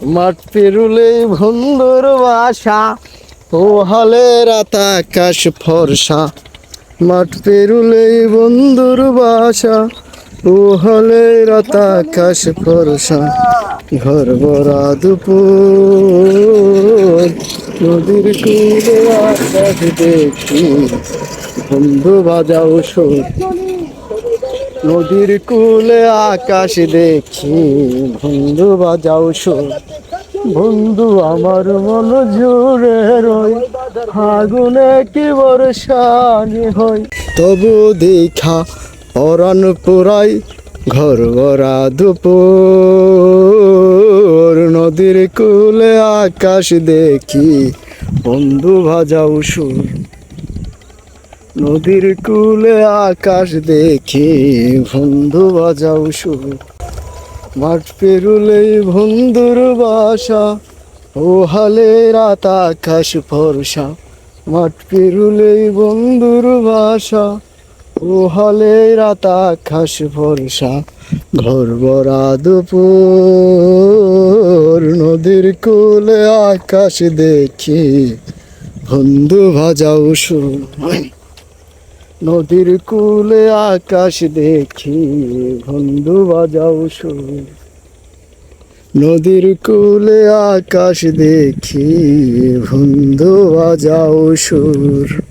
মাঠ পেরুলে বন্ধুর বাসা ও হলে রাত আকাশ ফর্সা। মাঠ পেরুলে বন্ধুর বাসা ও হলে রাত আকাশ ফর্সা। ঘর ভরা দুপুর, নদীর কুলে আকাশ দেখি। বন্ধু বাজাও সুর নদীর কুলে আকাশ দেখি বন্ধু বাজাও সুর। বন্ধু আমার মন জুড়ে রই, আগুনে কি বর্ষানি হই। তবু দেখা পরাণ পুরাই, ঘর ভরা দুপুর। নদীর কুলে আকাশ দেখি, বন্ধু ভাজাও সুর। নদীর কুলে আকাশ দেখি বন্ধু বাজাও সুর মাঠ পেরুলেই বন্ধুর বাসা, ও হালে রাত আকাশ ফর্সা মাঠ পেরুলেই বন্ধুর বাসা, ও হালে রাত আকাশ ফর্সা ঘর ভরা দুপুর, নদীর কুলে আকাশ দেখি বন্ধু ভাজাও সুর নদীর কুলে আকাশ দেখি বন্ধু বাজাও সুর। নদীর কুলে আকাশ দেখি বন্ধু বাজাও সুর।